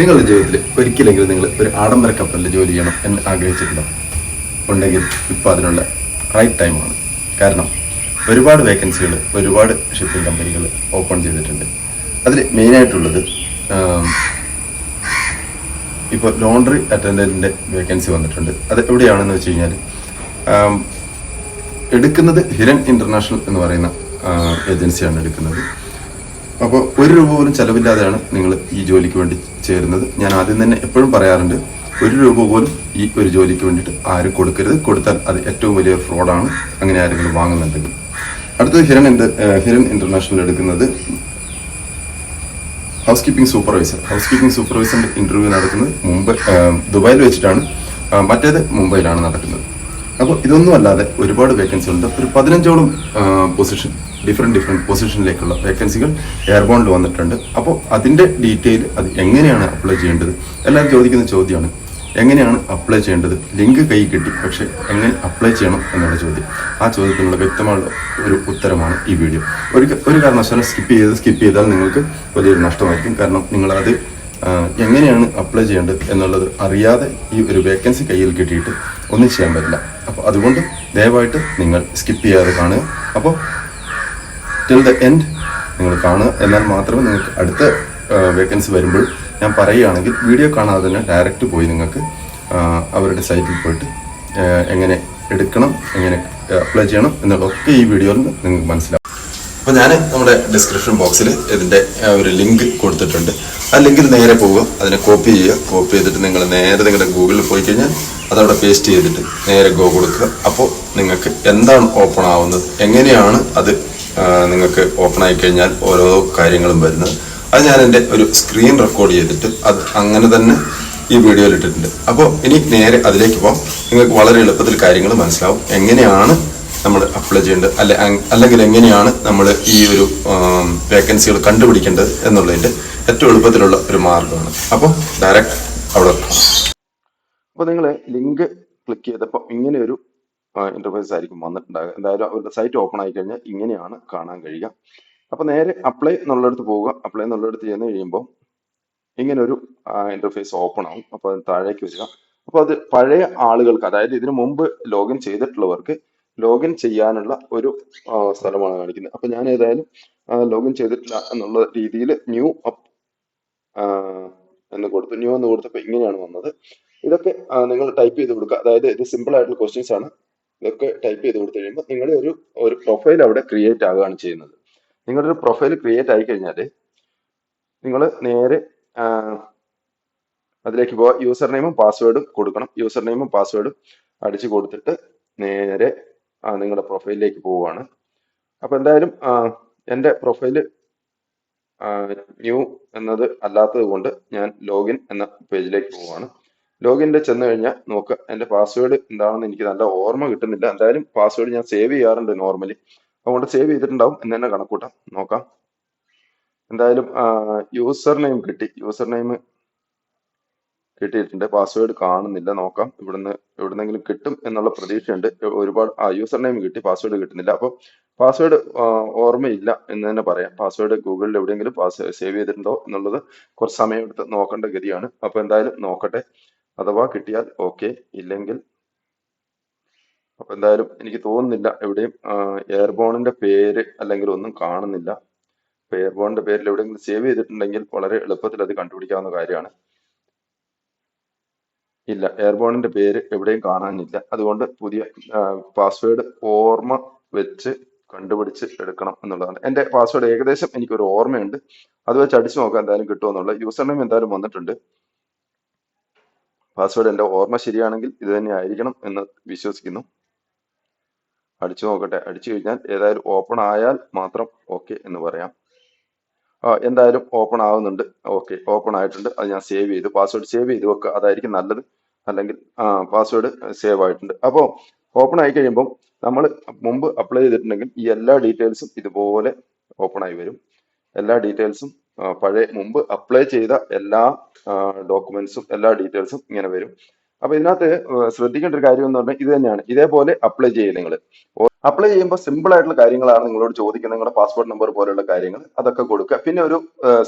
നിങ്ങളുടെ ജീവിതത്തിൽ ഒരിക്കലെങ്കിലും നിങ്ങൾ ഒരു ആഡംബര കപ്പലിൽ ജോലി ചെയ്യണം എന്ന് ആഗ്രഹിച്ചിട്ടുണ്ടോ? ഉണ്ടെങ്കിൽ ഇപ്പോൾ അതിനുള്ള റൈറ്റ് ടൈമാണ് കാരണം ഒരുപാട് വേക്കൻസികൾ ഒരുപാട് ഷിപ്പിംഗ് കമ്പനികൾ ഓപ്പൺ ചെയ്തിട്ടുണ്ട്. അതിൽ മെയിനായിട്ടുള്ളത് ഇപ്പോൾ ലോണ്ടറി അറ്റൻഡന്റിന്റെ വേക്കൻസി വന്നിട്ടുണ്ട്. അത് എവിടെയാണെന്ന് വെച്ച് കഴിഞ്ഞാൽ എടുക്കുന്നത് ഹിരൺ ഇന്റർനാഷണൽ എന്ന് പറയുന്ന ഏജൻസിയാണ് എടുക്കുന്നത്. അപ്പോൾ ഒരു രൂപ പോലും ചെലവില്ലാതെയാണ് നിങ്ങൾ ഈ ജോലിക്ക് വേണ്ടി ചേരുന്നത്. ഞാൻ ആദ്യം തന്നെ എപ്പോഴും പറയാറുണ്ട് ഒരു രൂപ പോലും ഈ ഒരു ജോലിക്ക് വേണ്ടിയിട്ട് ആരും കൊടുക്കരുത്. കൊടുത്താൽ അത് ഏറ്റവും വലിയ ഫ്രോഡാണ്. അങ്ങനെ ആരെങ്കിലും വാങ്ങുന്നുണ്ടെങ്കിൽ. അടുത്തത് ഹിരൺ ഇന്റർ ഹിരൺ ഇന്റർനാഷണൽ എടുക്കുന്നത് house keeping supervisor house keeping സൂപ്പർവൈസറിന്റെ ഇന്റർവ്യൂ നടക്കുന്നത് മുംബൈ ദുബായിൽ വെച്ചിട്ടാണ്. മറ്റേത് മുംബൈയിലാണ് നടക്കുന്നത്. അപ്പോൾ ഇതൊന്നും അല്ലാതെ ഒരുപാട് വേക്കൻസി ഉണ്ട്. ഒരു പതിനഞ്ചോളം പൊസിഷൻ ഡിഫറെന്റ് ഡിഫറെന്റ് പൊസിഷനിലേക്കുള്ള വേക്കൻസികൾ എയർബോണിൽ വന്നിട്ടുണ്ട്. അപ്പോൾ അതിന്റെ ഡീറ്റെയിൽ അത് എങ്ങനെയാണ് അപ്ലൈ ചെയ്യേണ്ടത്? എല്ലാവരും ചോദിക്കുന്ന ചോദ്യമാണ് എങ്ങനെയാണ് അപ്ലൈ ചെയ്യേണ്ടത്? ലിങ്ക് കൈ കിട്ടി പക്ഷേ എങ്ങനെ അപ്ലൈ ചെയ്യണം എന്നുള്ള ചോദ്യം. ആ ചോദ്യത്തിനുള്ള വ്യക്തമായ ഒരു ഉത്തരമാണ് ഈ വീഡിയോ ഒരു ഒരു കാരണവശാലും സ്കിപ്പ് ചെയ്ത് സ്കിപ്പ് ചെയ്താൽ നിങ്ങൾക്ക് വലിയൊരു നഷ്ടമായിരിക്കും. കാരണം നിങ്ങളത് എങ്ങനെയാണ് അപ്ലൈ ചെയ്യേണ്ടത് എന്നുള്ളത് അറിയാതെ ഈ ഒരു വേക്കൻസി കയ്യിൽ കിട്ടിയിട്ട് ഒന്നും ചെയ്യാൻ പറ്റില്ല. അപ്പോൾ അതുകൊണ്ട് ദയവായിട്ട് നിങ്ങൾ സ്കിപ്പ് ചെയ്യാതെ കാണുക. അപ്പോൾ ടിൽ ദ എൻഡ് നിങ്ങൾ കാണുക. എന്നാൽ മാത്രമേ നിങ്ങൾക്ക് അടുത്ത വേക്കൻസി വരുമ്പോൾ ഞാൻ പറയുകയാണെങ്കിൽ വീഡിയോ കാണാതെ തന്നെ ഡയറക്റ്റ് പോയി നിങ്ങൾക്ക് അവരുടെ സൈറ്റിൽ പോയിട്ട് എങ്ങനെ എടുക്കണം എങ്ങനെ അപ്ലൈ ചെയ്യണം എന്നുള്ളതൊക്കെ ഈ വീഡിയോയിൽ നിങ്ങൾക്ക് മനസ്സിലാവും. അപ്പോൾ ഞാൻ നമ്മുടെ ഡിസ്ക്രിപ്ഷൻ ബോക്സിൽ ഇതിന്റെ ഒരു ലിങ്ക് കൊടുത്തിട്ടുണ്ട്. ആ ലിങ്കിൽ നേരെ പോവുക. അതിനെ കോപ്പി ചെയ്യുക. കോപ്പി ചെയ്തിട്ട് നിങ്ങൾ നേരെ നിങ്ങളുടെ ഗൂഗിളിൽ പോയി കഴിഞ്ഞാൽ അതവിടെ പേസ്റ്റ് ചെയ്തിട്ട് നേരെ ഗോ കൊടുക്കുക. അപ്പോൾ നിങ്ങൾക്ക് എന്താണ് ഓപ്പൺ ആവുന്നത്? എങ്ങനെയാണ് അത് നിങ്ങൾക്ക് ഓപ്പൺ ആയി കഴിഞ്ഞാൽ ഓരോ കാര്യങ്ങളും വരുന്നത്? അത് ഞാൻ എന്റെ ഒരു സ്ക്രീൻ റെക്കോർഡ് ചെയ്തിട്ട് അത് അങ്ങനെ തന്നെ ഈ വീഡിയോയിൽ ഇട്ടിട്ടുണ്ട്. അപ്പോൾ ഇനി നേരെ അതിലേക്ക് പോകാം നിങ്ങൾക്ക് വളരെ എളുപ്പത്തിൽ കാര്യങ്ങൾ മനസ്സിലാവും. എങ്ങനെയാണ് നമ്മൾ അപ്ലൈ ചെയ്യേണ്ടത്. അല്ലെ അല്ലെങ്കിൽ എങ്ങനെയാണ് നമ്മൾ ഈ ഒരു വേക്കൻസികൾ കണ്ടുപിടിക്കേണ്ടത് എന്നുള്ളതിന്റെ ഏറ്റവും എളുപ്പത്തിലുള്ള ഒരു മാർഗമാണ്. അപ്പോൾ ഡയറക്റ്റ് അവിടെ അപ്പോൾ നിങ്ങൾ ലിങ്ക് ക്ലിക്ക് ചെയ്തപ്പോൾ ഇങ്ങനെ ഒരു ഇന്റർഫേസ് ആയിരിക്കും വന്നിട്ടുണ്ടാകുക എന്തായാലും അവരുടെ സൈറ്റ് ഓപ്പൺ ആയി കഴിഞ്ഞാൽ ഇങ്ങനെയാണ് കാണാൻ കഴിയുക. അപ്പോൾ നേരെ അപ്ലൈ എന്നുള്ളിടത്ത് പോവുക. അപ്ലൈ എന്നുള്ളിടത്ത് ചെന്ന് കഴിയുമ്പോൾ ഇങ്ങനെ ഒരു ഇന്റർഫേസ് ഓപ്പൺ ആവും. അപ്പോൾ അത് താഴേക്ക് വരിക. അപ്പോൾ അത് പഴയ ആളുകൾക്ക് അതായത് ഇതിനു മുമ്പ് ലോഗിൻ ചെയ്തിട്ടുള്ളവർക്ക് ലോഗിൻ ചെയ്യാനുള്ള ഒരു സ്ഥലമാണ് കാണിക്കുന്നത്. അപ്പോൾ ഞാൻ ഏതായാലും ലോഗിൻ ചെയ്തിട്ടില്ല എന്നുള്ള രീതിയിൽ ന്യൂ അപ്പ് എന്ന് കൊടുത്തു. ന്യൂ എന്ന് കൊടുത്തപ്പോൾ ഇങ്ങനെയാണ് വന്നത്. ഇതൊക്കെ നിങ്ങൾ ടൈപ്പ് ചെയ്ത് കൊടുക്കുക. അതായത് ഇത് സിമ്പിൾ ആയിട്ടുള്ള ക്വസ്റ്റ്യൻസ് ആണ്. ഇതൊക്കെ ടൈപ്പ് ചെയ്ത് കൊടുത്തു കഴിയുമ്പോൾ നിങ്ങളുടെ ഒരു ഒരു പ്രൊഫൈൽ അവിടെ ക്രിയേറ്റ് ആവുകയാണ് ചെയ്യുന്നത്. നിങ്ങളുടെ ഒരു പ്രൊഫൈൽ ക്രിയേറ്റ് ആയി കഴിഞ്ഞാൽ നിങ്ങൾ നേരെ അതിലേക്ക് പോവുക യൂസർ നെയിമും പാസ്വേഡും കൊടുക്കണം. യൂസർ നെയിമും പാസ്വേഡും അടിച്ചു കൊടുത്തിട്ട് നേരെ നിങ്ങളുടെ പ്രൊഫൈലിലേക്ക് പോവുകയാണ്. അപ്പൊ എന്തായാലും എന്റെ പ്രൊഫൈൽ ന്യൂ എന്നത് അല്ലാത്തത് കൊണ്ട് ഞാൻ ലോഗിൻ എന്ന പേജിലേക്ക് പോവുകയാണ്. ലോഗിനിൽ ചെന്ന് കഴിഞ്ഞാൽ നോക്കുക എന്റെ പാസ്വേഡ് എന്താണെന്ന് എനിക്ക് നല്ല ഓർമ്മ കിട്ടുന്നില്ല. എന്തായാലും പാസ്വേഡ് ഞാൻ സേവ് ചെയ്യാറുണ്ട് നോർമലി. അതുകൊണ്ട് സേവ് ചെയ്തിട്ടുണ്ടാവും എന്ന് തന്നെ കണക്കൂട്ടാം. നോക്കാം. എന്തായാലും യൂസർ നെയിം കിട്ടി. യൂസർ നെയിം കിട്ടിയിട്ടുണ്ട്. പാസ്വേഡ് കാണുന്നില്ല. നോക്കാം. ഇവിടുന്ന് എവിടുന്നെങ്കിലും കിട്ടും എന്നുള്ള പ്രതീക്ഷയുണ്ട്. ഒരുപാട് ആ യൂസർ നെയിം കിട്ടി പാസ്വേഡ് കിട്ടുന്നില്ല. അപ്പോൾ പാസ്വേഡ് ഓർമ്മയില്ല എന്ന് തന്നെ പറയാം. പാസ്വേഡ് ഗൂഗിളിൽ എവിടെയെങ്കിലും പാസ് സേവ് ചെയ്തിട്ടുണ്ടോ എന്നുള്ളത് കുറച്ച് സമയം എടുത്ത് നോക്കേണ്ട ഗതിയാണ്. അപ്പൊ എന്തായാലും നോക്കട്ടെ. അഥവാ കിട്ടിയാൽ ഓക്കെ ഇല്ലെങ്കിൽ അപ്പൊ എന്തായാലും എനിക്ക് തോന്നുന്നില്ല എവിടെയും എയർബോണിന്റെ പേര് അല്ലെങ്കിൽ ഒന്നും കാണുന്നില്ല. അപ്പൊ എയർബോണിന്റെ പേരിൽ എവിടെയെങ്കിലും സേവ് ചെയ്തിട്ടുണ്ടെങ്കിൽ വളരെ എളുപ്പത്തിൽ അത് കണ്ടുപിടിക്കാവുന്ന കാര്യമാണ്. ഇല്ല. എയർബോണിന്റെ പേര് എവിടെയും കാണാനില്ല. അതുകൊണ്ട് പുതിയ പാസ്വേഡ് ഓർമ്മ വെച്ച് കണ്ടുപിടിച്ച് എടുക്കണം എന്നുള്ളതാണ്. എന്റെ പാസ്വേഡ് ഏകദേശം എനിക്ക് ഒരു ഓർമ്മയുണ്ട്. അത് വെച്ച് അടിച്ചു നോക്കാം എന്തായാലും കിട്ടുമെന്നുള്ള യൂസർ നെയിം എന്തായാലും വന്നിട്ടുണ്ട്. പാസ്വേഡ് എന്റെ ഓർമ്മ ശരിയാണെങ്കിൽ ഇത് തന്നെ ആയിരിക്കണം എന്ന് വിശ്വസിക്കുന്നു. അടിച്ചു നോക്കട്ടെ. അടിച്ചു കഴിഞ്ഞാൽ ഏതായാലും ഓപ്പൺ ആയാൽ മാത്രം ഓക്കെ എന്ന് പറയാം. ആ എന്തായാലും ഓപ്പൺ ആവുന്നുണ്ട്. ഓക്കെ ഓപ്പൺ ആയിട്ടുണ്ട്. അത് ഞാൻ സേവ് ചെയ്തു. പാസ്വേഡ് സേവ് ചെയ്ത് വെക്കുക. അതായിരിക്കും നല്ലത്. അല്ലെങ്കിൽ പാസ്വേഡ് സേവ് ആയിട്ടുണ്ട്. അപ്പോൾ ഓപ്പൺ ആയി കഴിയുമ്പോൾ നമ്മൾ മുമ്പ് അപ്ലൈ ചെയ്തിട്ടുണ്ടെങ്കിൽ ഈ എല്ലാ ഡീറ്റെയിൽസും ഇതുപോലെ ഓപ്പൺ ആയി വരും. എല്ലാ ഡീറ്റെയിൽസും പഴയ മുമ്പ് അപ്ലൈ ചെയ്ത എല്ലാ ഡോക്യുമെന്റ്സും എല്ലാ ഡീറ്റെയിൽസും ഇങ്ങനെ വരും. അപ്പൊ ഇതിനകത്ത് ശ്രദ്ധിക്കേണ്ട ഒരു കാര്യം എന്ന് പറഞ്ഞാൽ ഇത് തന്നെയാണ്. ഇതേപോലെ അപ്ലൈ ചെയ്യുക നിങ്ങൾ അപ്ലൈ ചെയ്യുമ്പോൾ സിമ്പിൾ ആയിട്ടുള്ള കാര്യങ്ങളാണ് നിങ്ങളോട് ചോദിക്കുന്നത്. നിങ്ങളുടെ പാസ്പോർട്ട് നമ്പർ പോലെയുള്ള കാര്യങ്ങൾ അതൊക്കെ കൊടുക്കുക. പിന്നെ ഒരു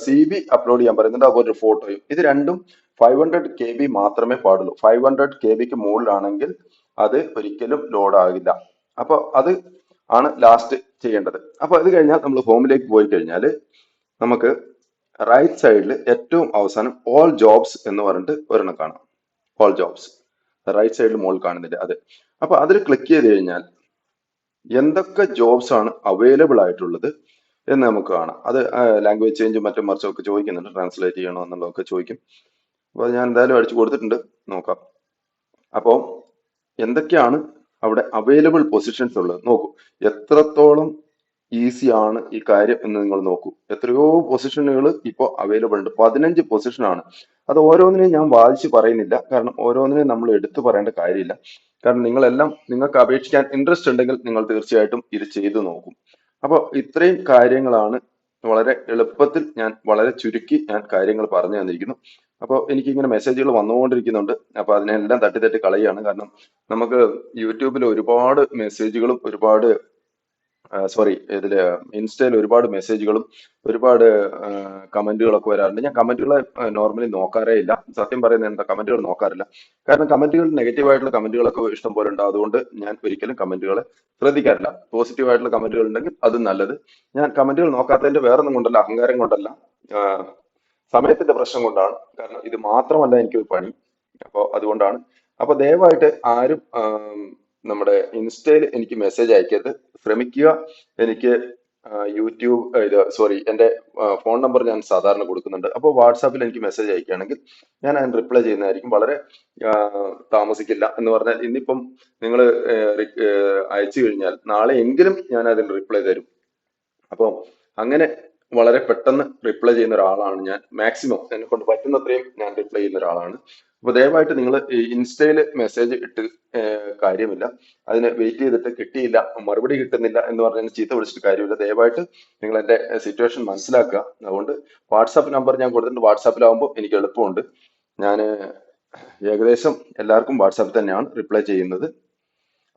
സി ബി അപ്ലോഡ് ചെയ്യാൻ പറയുന്നുണ്ട് അതുപോലെ ഒരു ഫോട്ടോയും ഇത് രണ്ടും ഫൈവ് ഹൺഡ്രഡ് കെ ബി മാത്രമേ പാടുള്ളൂ. ഫൈവ് ഹൺഡ്രഡ് കെ ബിക്ക് മുകളിലാണെങ്കിൽ അത് ഒരിക്കലും ലോഡ് ആകില്ല. അപ്പൊ അത് ആണ് ലാസ്റ്റ് ചെയ്യേണ്ടത്. അപ്പൊ അത് കഴിഞ്ഞാൽ നമ്മൾ ഹോമിലേക്ക് പോയി കഴിഞ്ഞാൽ നമുക്ക് റൈറ്റ് സൈഡിൽ ഏറ്റവും അവസാനം ഓൾ ജോബ്സ് എന്ന് പറഞ്ഞിട്ട് ഒരെണ്ണം കാണാം. ഓൾ ജോബ്സ് റൈറ്റ് സൈഡിൽ മുകളിൽ കാണുന്നില്ല. അത്. അപ്പൊ അതിൽ ക്ലിക്ക് ചെയ്ത് കഴിഞ്ഞാൽ എന്തൊക്കെ ജോബ്സ് ആണ് അവൈലബിൾ ആയിട്ടുള്ളത് എന്ന് നമുക്ക് കാണാം. അത് ലാംഗ്വേജ് ചേഞ്ചും മറ്റും മറിച്ചും ഒക്കെ ചോദിക്കുന്നുണ്ട്. ട്രാൻസ്ലേറ്റ് ചെയ്യണോ എന്നുള്ളതൊക്കെ ചോദിക്കും. അപ്പോൾ ഞാൻ എന്തായാലും അടിച്ചു കൊടുത്തിട്ടുണ്ട്. നോക്കാം. അപ്പോൾ എന്തൊക്കെയാണ് അവിടെ അവൈലബിൾ പൊസിഷൻസ് ഉള്ളത്? നോക്കൂ. എത്രത്തോളം ഈസി ആണ് ഈ കാര്യം എന്ന് നിങ്ങൾ നോക്കൂ. എത്രയോ പൊസിഷനുകൾ ഇപ്പോൾ അവൈലബിൾ ഉണ്ട്. പതിനഞ്ച് പൊസിഷൻ ആണ്. അത് ഓരോന്നിനെയും ഞാൻ വാദിച്ച് പറയുന്നില്ല. കാരണം ഓരോന്നിനെയും നമ്മൾ എടുത്തു പറയേണ്ട കാര്യമില്ല. കാരണം നിങ്ങളെല്ലാം നിങ്ങൾക്ക് അപേക്ഷിക്കാൻ ഇൻട്രസ്റ്റ് ഉണ്ടെങ്കിൽ നിങ്ങൾ തീർച്ചയായിട്ടും ഇത് ചെയ്തു നോക്കും. അപ്പോൾ ഇത്രയും കാര്യങ്ങളാണ് വളരെ എളുപ്പത്തിൽ ഞാൻ വളരെ ചുരുക്കി ഞാൻ കാര്യങ്ങൾ പറഞ്ഞു തന്നിരിക്കുന്നു. അപ്പോൾ എനിക്ക് ഇങ്ങനെ മെസ്സേജുകൾ വന്നുകൊണ്ടിരിക്കുന്നുണ്ട്. അപ്പോൾ അതിനെല്ലാം തട്ടി തട്ടി കളയുകയാണ് കാരണം നമുക്ക് യൂട്യൂബിൽ ഒരുപാട് മെസ്സേജുകളും ഒരുപാട് സോറി ഇതിൽ ഇൻസ്റ്റയിൽ ഒരുപാട് മെസ്സേജുകളും ഒരുപാട് കമന്റുകളൊക്കെ വരാറുണ്ട്. ഞാൻ കമന്റുകളെ നോർമലി നോക്കാറേ ഇല്ല. സത്യം പറയുന്നത് കമന്റുകൾ നോക്കാറില്ല. കാരണം കമന്റുകൾ നെഗറ്റീവ് ആയിട്ടുള്ള കമന്റുകളൊക്കെ ഇഷ്ടം പോലെ ഉണ്ട്. അതുകൊണ്ട് ഞാൻ ഒരിക്കലും കമന്റുകളെ ശ്രദ്ധിക്കാറില്ല. പോസിറ്റീവ് ആയിട്ടുള്ള കമന്റുകൾ ഉണ്ടെങ്കിൽ അത് നല്ലത്. ഞാൻ കമന്റുകൾ നോക്കാത്തതിന്റെ വേറെ ഒന്നും കൊണ്ടല്ല അഹങ്കാരം കൊണ്ടല്ല സമയത്തിന്റെ പ്രശ്നം കൊണ്ടാണ്. കാരണം ഇത് മാത്രമല്ല എനിക്കൊരു പണി. അപ്പോൾ അതുകൊണ്ടാണ്. അപ്പൊ ദയവായിട്ട് ആരും നമ്മുടെ ഇൻസ്റ്റയിൽ എനിക്ക് മെസ്സേജ് അയക്കരുത്. ശ്രമിക്കുക. എനിക്ക് യൂട്യൂബ് ഇത് സോറി എന്റെ ഫോൺ നമ്പർ ഞാൻ സാധാരണ കൊടുക്കുന്നുണ്ട്. അപ്പോൾ വാട്സാപ്പിൽ എനിക്ക് മെസ്സേജ് അയക്കുകയാണെങ്കിൽ ഞാൻ അതിന് റിപ്ലൈ ചെയ്യുന്നതായിരിക്കും. വളരെ താമസിക്കില്ല എന്ന് പറഞ്ഞാൽ ഇന്നിപ്പം നിങ്ങൾ അയച്ചു കഴിഞ്ഞാൽ നാളെ എങ്കിലും ഞാൻ അതിന് റിപ്ലൈ തരും. അപ്പോൾ അങ്ങനെ വളരെ പെട്ടെന്ന് റിപ്ലൈ ചെയ്യുന്ന ഒരാളാണ് ഞാൻ. മാക്സിമം എന്നെ കൊണ്ട് പറ്റുന്നത്രയും ഞാൻ റിപ്ലൈ ചെയ്യുന്ന ഒരാളാണ്. അപ്പൊ ദയവായിട്ട് നിങ്ങൾ ഇൻസ്റ്റയിൽ മെസ്സേജ് ഇട്ട് കാര്യമില്ല. അതിന് വെയിറ്റ് ചെയ്തിട്ട് കിട്ടിയില്ല മറുപടി കിട്ടുന്നില്ല എന്ന് പറഞ്ഞ് ചീത്ത വിളിച്ചിട്ട് കാര്യമില്ല. ദയവായിട്ട് നിങ്ങൾ എന്റെ സിറ്റുവേഷൻ മനസ്സിലാക്കുക. അതുകൊണ്ട് വാട്സാപ്പ് നമ്പർ ഞാൻ കൊടുത്തിട്ടുണ്ട്. വാട്സാപ്പിലാവുമ്പോൾ എനിക്ക് എളുപ്പമുണ്ട്. ഞാൻ ഏകദേശം എല്ലാവർക്കും വാട്സാപ്പിൽ തന്നെയാണ് റിപ്ലൈ ചെയ്യുന്നത്.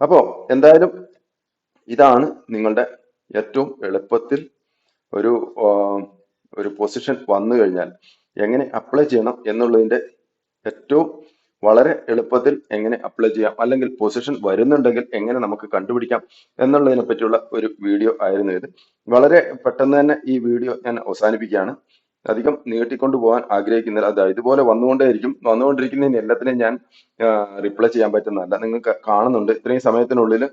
അപ്പോൾ എന്തായാലും ഇതാണ് നിങ്ങളുടെ ഏറ്റവും എളുപ്പത്തിൽ ഒരു ഒരു പൊസിഷൻ വന്നു കഴിഞ്ഞാൽ എങ്ങനെ അപ്ലൈ ചെയ്യണം എന്നുള്ളതിന്റെ ഏറ്റവും വളരെ എളുപ്പത്തിൽ എങ്ങനെ അപ്ലൈ ചെയ്യാം അല്ലെങ്കിൽ പൊസിഷൻ വരുന്നുണ്ടെങ്കിൽ എങ്ങനെ നമുക്ക് കണ്ടുപിടിക്കാം എന്നുള്ളതിനെ പറ്റിയുള്ള ഒരു വീഡിയോ ആയിരുന്നു ഇത്. വളരെ പെട്ടെന്ന് തന്നെ ഈ വീഡിയോ ഞാൻ അവസാനിപ്പിക്കുകയാണ്. അധികം നീട്ടിക്കൊണ്ടു പോകാൻ ആഗ്രഹിക്കുന്നില്ല. അത് ഇതുപോലെ വന്നുകൊണ്ടേയിരിക്കും. വന്നുകൊണ്ടിരിക്കുന്നതിന് എല്ലാത്തിനെയും ഞാൻ റിപ്ലൈ ചെയ്യാൻ പറ്റുന്നതല്ല. നിങ്ങൾക്ക് കാണുന്നുണ്ട്. ഇത്രയും സമയത്തിനുള്ളിൽ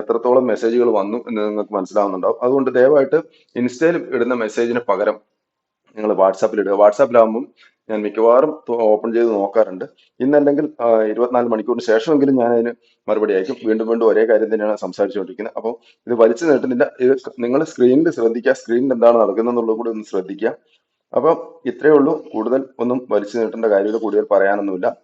എത്രത്തോളം മെസ്സേജുകൾ വന്നു എന്ന് നിങ്ങൾക്ക് മനസ്സിലാവുന്നുണ്ടാവും. അതുകൊണ്ട് ദയവായിട്ട് ഇൻസ്റ്റയിൽ ഇടുന്ന മെസ്സേജിന് പകരം നിങ്ങൾ വാട്സാപ്പിൽ ഇടുക. വാട്സാപ്പിലാകുമ്പോൾ ഞാൻ മിക്കവാറും ഓപ്പൺ ചെയ്ത് നോക്കാറുണ്ട്. ഇന്നല്ലെങ്കിൽ ഇരുപത്തിനാല് മണിക്കൂറിന് ശേഷമെങ്കിലും ഞാൻ അതിന് മറുപടി അയക്കും. വീണ്ടും വീണ്ടും ഒരേ കാര്യം തന്നെയാണ് സംസാരിച്ചുകൊണ്ടിരിക്കുന്നത്. അപ്പോൾ ഇത് വലിച്ചു നീട്ടുന്നില്ല. ഇത് നിങ്ങൾ സ്ക്രീനിൽ ശ്രദ്ധിക്കുക. സ്ക്രീനിൽ എന്താണ് നടക്കുന്നത് എന്നുള്ളത് കൂടി ഒന്ന് ശ്രദ്ധിക്കുക. അപ്പം ഇത്രയേ ഉള്ളൂ. കൂടുതൽ ഒന്നും വലിച്ചു നീട്ടേണ്ട കാര്യമില്ല. കൂടുതൽ പറയാനൊന്നുമില്ല.